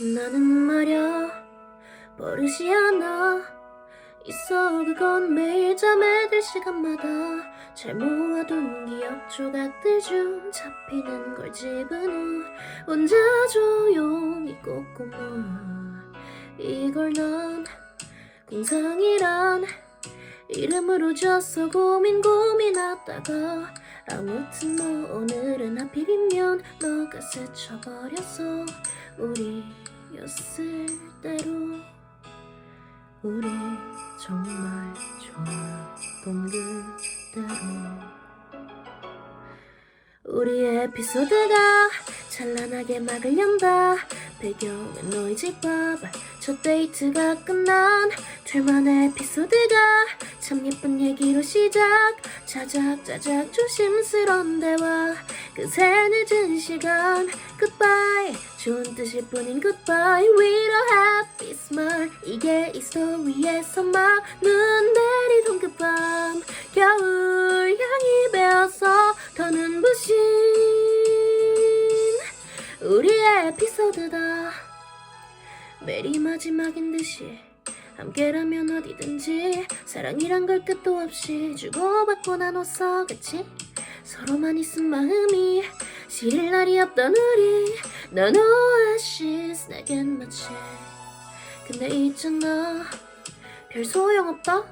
나는 말야 버릇이 하나 있어. 그건 매일 잠에 들 시간마다 잘 모아둔 기억 조각들 중 잡히는 걸 집은 후 혼자 조용히 꽂고만. 이걸 난 공상이란 이름으로 줬어. 고민 고민하다가 아무튼 뭐 오늘은 하필이면 너가 스쳐버렸어 우리 였을 때로 우리 정말 좋았던 그대로 우리의 에피소드가 찬란하게 막을 연다. 배경은 너희 집밥. 첫 데이트가 끝난 둘만의 에피소드가 참 예쁜 얘기로 시작. 자작자작 조심스런 대화. 그새 늦은 시간. Goodbye 좋은 뜻일 뿐인 goodbye With a happy smile 이게 이 스토리에서 막눈 내리던 그밤 겨울 향이 배어서 더 눈부신 우리의 에피소드다 매일 마지막인 듯이 함께라면 어디든지 사랑이란 걸 끝도 없이 주고받고 나눴어 그치? 서로만 있은 마음이 시릴 날이 없던 우리. 넌 오아시스 내겐 마치. 근데 있잖아. 별 소용없다.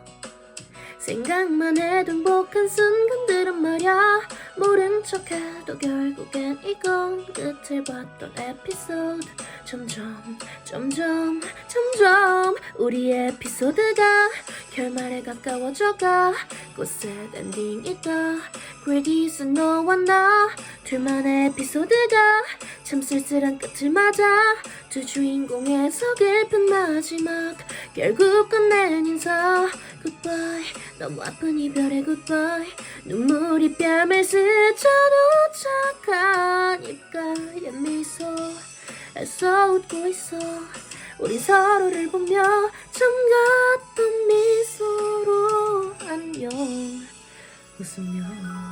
생각만 해도 행복한 순간들은 말야. 모른 척해도 결국엔 이건 끝을 봤던 에피소드. 점점 점점 점점 우리의 에피소드가 결말에 가까워져가. 꽃색 엔딩이다. 그래디스 너와 나 둘만의 에피소드가 참 쓸쓸한 끝을 맞아 두 주인공의 서글픈 마지막 결국 끝낸 인사. Goodbye. 너무 아픈 이별의 goodbye. 눈물이 뺨을 스쳐 입가에 미소 애써 웃고 있어. 우리 서로를 보며 정같던 미소로 안녕. 웃으며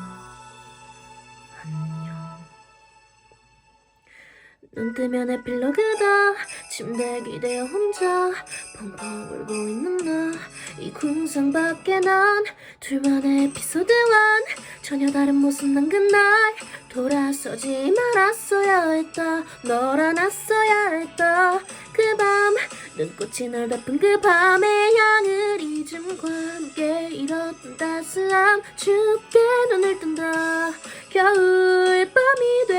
눈 뜨면 에필로그다. 침대 기대어 혼자 펑펑 울고 있는 나 이 궁상 밖에 난 둘만의 에피소드 원. 전혀 다른 모습 난 그날 돌아서지 말았어야 했다. 널 안았어야 했다. 그 밤 눈꽃이 널 덮은 그 밤의 향을 잊음과 함께 잃었던 따스함. 춥게 눈을 뜬다. 겨울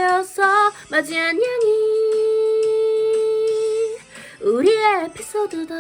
되어서 맞이한 향이 우리의 에피소드다